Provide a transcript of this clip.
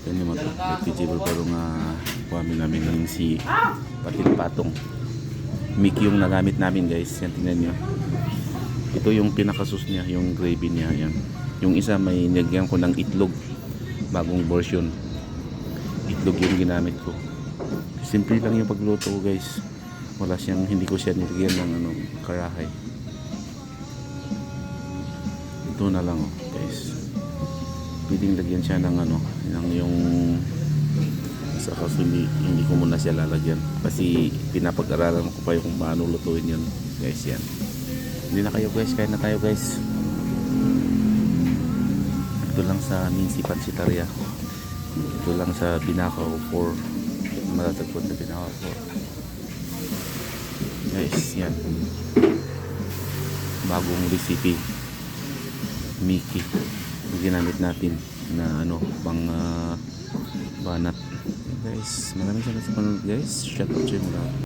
Mo to. Vegetable pero nga kami namin ng si patil patong. Mickey yung nagamit namin guys. Yan tingnan nyo. Ito yung pinakasus niya, yung gravy niya. Yan. Yung isa may nilagyan ko ng itlog. Bagong version. Itlog yung ginamit ko. Simple lang yung pagluto guys. Wala siyang, hindi ko siya nilagyan ng ano, karahay. Ito na lang oh, guys. Pwedeng lagyan siya ng ano, ng yung sa kaso hindi, hindi ko muna siya lalagyan. Kasi pinapag-aralan ko pa yung kung paano lutuin yun guys yan. Hindi na kayo guys kain na tayo guys. Ito lang sa Minsi Pansitaria ito lang sa Binakaw 4 matatagpuan sa Binakaw 4 guys yan. Bagong recipe. Mickey ginamit natin na ano pang ah, banat. Guys maraming salamat sa panonood. Guys shout out to